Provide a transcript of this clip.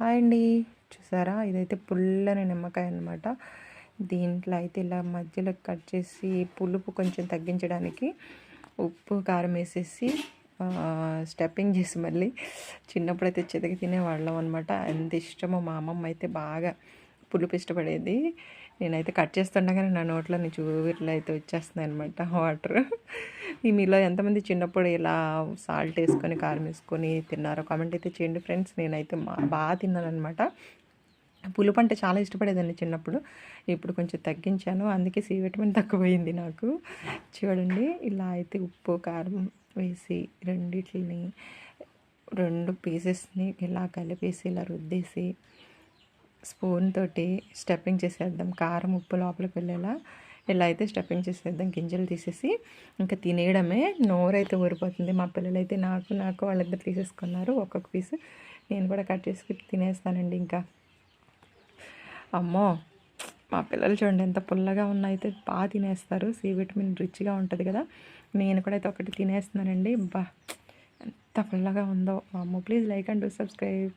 Hi అండి. చూసారా? ఇదైతే పుల్లని నిమ్మకాయ అనమాట దీంట్లో అయితే ఇలా మధ్యలో కట్ చేసి పులుపు కొంచెం తగ్గించడానికి ఉప్పు కారం వేసేసి స్టెప్పింగ్ చేసి మళ్ళీ చిన్నప్పుడైతే చితకి తినేవాళ్ళం అనమాట ఎంత ఇష్టమో మా అమ్మమ్మ అయితే బాగా పులుపు ఇష్టపడేది. నేనైతే కట్ చేస్తుండగానే నా నోట్లో నుంచి ఊరిలో అయితే వచ్చేస్తున్నాయి అనమాట వాటర్. మీలో ఎంతమంది చిన్నప్పుడు ఇలా సాల్ట్ వేసుకొని కారం వేసుకొని తిన్నారో కామెంట్ అయితే చేయండి ఫ్రెండ్స్ నేనైతే బాగా తిన్నానమాట పులు పులుపు అంటే చాలా ఇష్టపడేదాన్ని చిన్నప్పుడు. ఇప్పుడు కొంచెం తగ్గించాను. అందుకే సి విటమిన్ తక్కువైంది నాకు. చూడండి ఇలా అయితే ఉప్పు కారం వేసి రెండిట్లని రెండు పీసెస్ని ఇలా కలిపేసి ఇలా రుద్దేసి స్పూన్ తోటి స్టెప్పింగ్ చేసేద్దాం. కారం ఉప్పు లోపలికి వెళ్ళేలా ఇలా అయితే స్టఫింగ్ చేసేద్దాం గింజలు తీసేసి ఇంకా తినేయడమే. నోరైతే ఊరిపోతుంది. మా పిల్లలైతే నాకు నాకు వాళ్ళిద్దరు తీసేసుకున్నారు. ఒక్కొక్క పీస్ నేను కూడా కట్ చేసి తినేస్తానండి ఇంకా. అమ్మో మా పిల్లలు చూడండి ఎంత పుల్లగా అయితే బాగా తినేస్తారు. సి విటమిన్ రిచ్గా ఉంటుంది కదా. నేను కూడా అయితే ఒకటి తినేస్తున్నానండి. బా ఎంత పుల్లగా ఉందో. అమ్మో please like and do subscribe.